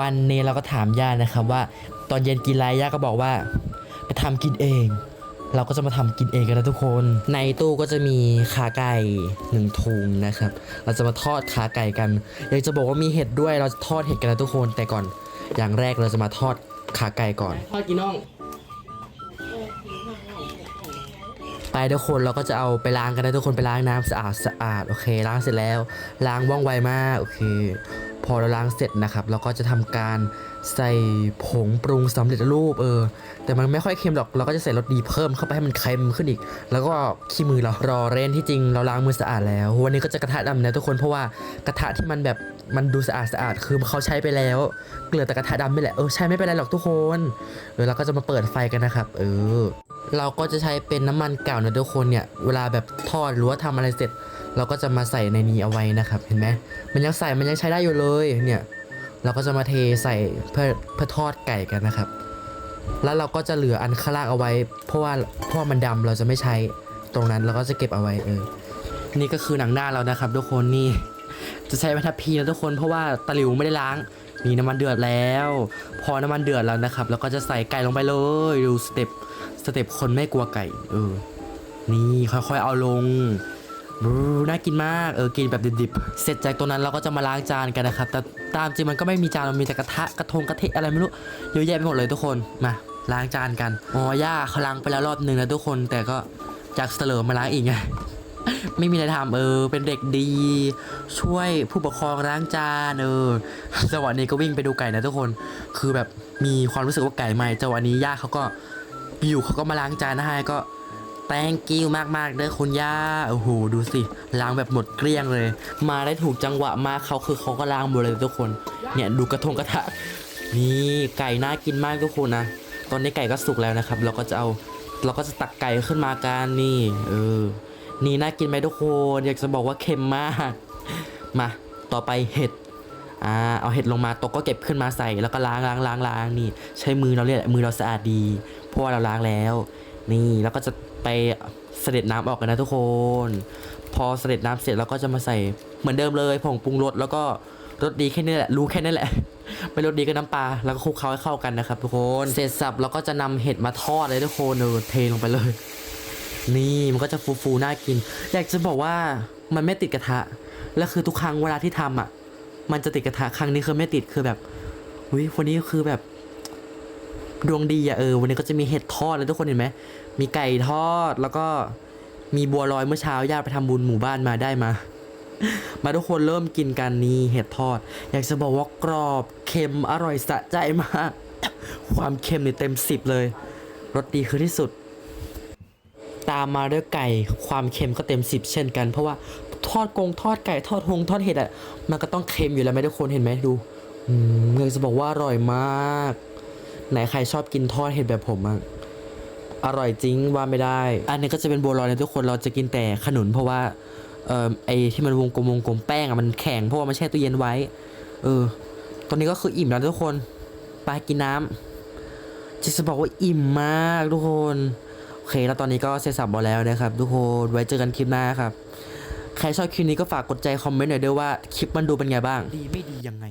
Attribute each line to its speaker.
Speaker 1: วันนี้เราก็ถามย่านะครับว่า ตอนเย็นกินอะไรย่าก็บอกว่า ไปทำกินเอง เราก็จะมาทำกินเองกันนะทุกคน ในตู้ก็จะมีขาไก่หนึ่งถุงนะครับ เราจะมาทอดขาไก่กันอยากจะบอกว่ามีเห็ดด้วยเราจะทอดเห็ดกันนะทุกคนแต่ก่อน อย่างแรกเราจะมาทอดขาไก่ก่อนทอดกี่น่องไปทุกคนเราก็จะเอาไปล้างกันนะทุกคนไปล้างน้ำสะอาดสะอาดโอเค ล้างเสร็จแล้ว ล้างว่องไวมากโอเค พอเราล้างเสร็จนะครับ เราก็จะทำการใส่ผงปรุงสำเร็จรูปเออ แต่มันไม่ค่อยเค็มหรอก เราก็จะใส่รสดีเพิ่มเข้าไปให้มันเค็มขึ้นอีก แล้วก็ขี้มือเรารอเรนที่จริงเราล้างมือสะอาดแล้ว วันนี้ก็จะกระทะดำนะทุกคนเพราะว่ากระทะที่มันแบบมันดูสะอาดสะอาดคือเขาใช้ไปแล้วเหลือแต่กระทะดำไม่แหละเออใช่ไม่เป็นไรหรอกทุกคนเออเราก็จะมาเปิดไฟกันนะครับ เออ เราก็จะใช้เป็นน้ำมันเก่านะทุกคนเนี่ยเวลาแบบทอดหรือว่าทำอะไรเสร็จ เราก็จะมาใส่ในนี้เอาไว้นะครับเห็นไหมมันยังใส่มันยังใช้ได้อยู่เลยเนี่ยเราก็จะมาเทใส่เพื่อเพื่อทอดไก่กันนะครับ แล้วเราก็จะเหลืออันข้างล่างเอาไว้ เพราะว่าเพราะมันดำเราจะไม่ใช้ตรงนั้นเราก็จะเก็บเอาไว้เออ นี่ก็คือหนังหน้าเรานะครับ ทุกคนนี่จะใช้ไม้ทัพพีนะทุกคนเพราะว่าตะหลิวไม่ได้ล้างมีน้ำมันเดือดแล้ว พอน้ำมันเดือดแล้วนะครับแล้วก็จะใส่ไก่ลงไปเลยดูสเต็ปสเต็ปคนไม่กลัวไก่เออนี่ค่อยๆเอาลง บูน่ากินมาก เออ กินแบบดิบๆ เสร็จจากตรงนั้นเราก็จะมาล้างจานกันนะครับ แต่ตามจริงมันก็ไม่มีจาน มันมีแต่กระทะ กระทง กระเทะอะไรไม่รู้ เยอะแยะไปหมดเลยทุกคน มา ล้างจานกัน อ๋อย่าเขาล้างไปแล้วรอบหนึ่งนะทุกคน แต่ก็จากเสลิมมาล้างอีกไง ไม่มีอะไรทำเออ เป็นเด็กดี ช่วยผู้ปกครองล้างจานเออจังหวะนี้ก็วิ่งไปดูไก่นะทุกคน คือแบบมีความรู้สึกว่าไก่ใหม่จังหวะนี้ย่าเขาก็อยู่เขาก็มาล้างจานให้ก็ thank you มากๆเด้อคุณย่าโอ้โหดูสิล้างแบบหมดเกลี้ยงเลย มาได้ถูกจังหวะมากเขาคือเขาก็ล้างหมดเลยทุกคน เนี่ยดูกระทงกระทะนี่ไก่น่ากินมากทุกคนนะตอนนี้ไก่ก็สุกแล้วนะครับ เราก็จะเอาเราก็จะตักไก่ขึ้นมากันนี่เออนี่น่ากินไหมทุกคนอยากจะบอกว่าเค็มมากมาต่อไปเห็ดอ่าเอาเห็ดลงมาตกก็เก็บขึ้นมาใส่แล้วก็ล้างล้างล้างล้างนี่ ใช้มือเราเนี่ยแหละมือเราสะอาดดี เพราะว่าเราล้างแล้ว นี่แล้วก็จะไปเสด็จน้ำออกกันนะทุกคน พอเสด็จน้ำเสร็จเราก็จะมาใส่เหมือนเดิมเลยผงปรุงรสแล้วก็รสดีแค่นี้แหละรู้แค่นี้แหละไม่รสดีก็น้ำปลาแล้วก็คลุกเคล้าให้เข้ากันนะครับทุกคนเสร็จสับเราก็จะนำเห็ดมาทอดเลยทุกคนเออเทลงไปเลย นี่มันก็จะฟูๆน่ากิน อยากจะบอกว่ามันไม่ติดกระทะแล้วคือทุกครั้งเวลาที่ทำอะ มันจะติดกระทะครั้งนี้คือไม่ติดคือแบบอุ้ยวันนี้คือแบบ ดวงดีอะเออวันนี้ก็จะมีเห็ดทอดเลยทุกคนเห็นไหมมีไก่ทอดแล้วก็มีบัวลอยเมื่อเช้าญาติไปทำบุญหมู่บ้านมาได้มา มาทุกคนเริ่มกินกันนี่เห็ดทอด อยากจะบอกว่ากรอบเค็มอร่อยสะใจมากความเค็มนี่เต็มสิบเลยรสดีคือที่สุด ตามมาด้วยไก่ความเค็มก็เต็มสิบเช่นกัน เพราะว่าทอดกงทอดไก่ทอดหงทอดเห็ดอะมันก็ต้องเค็มอยู่แล้วไหมทุกคนเห็นไหมดูอืมอยากจะบอกว่าอร่อยมาก ไหนใครชอบกินทอดเห็ดแบบผมอะอร่อยจริงว่าไม่ได้ อันนี้ก็จะเป็นบัวลอยนะทุกคนเราจะกินแต่ขนุนเพราะว่าเอ่อไอที่มันวงกลมวงกลมแป้งอะมันแข็งเพราะว่ามันแช่ตู้เย็นไว้ เออ ตอนนี้ก็คืออิ่มแล้วทุกคนไปกินน้ำจะจะบอกว่าอิ่มมากทุกคนโอเค แล้วตอนนี้ก็เสร็จสับหมดแล้วนะครับทุกคนไว้เจอกันคลิปหน้าครับใครชอบคลิปนี้ก็ฝากกดใจคอมเมนต์หน่อยด้วยว่าคลิปมันดูเป็นไงบ้าง ดีไม่ดียังไง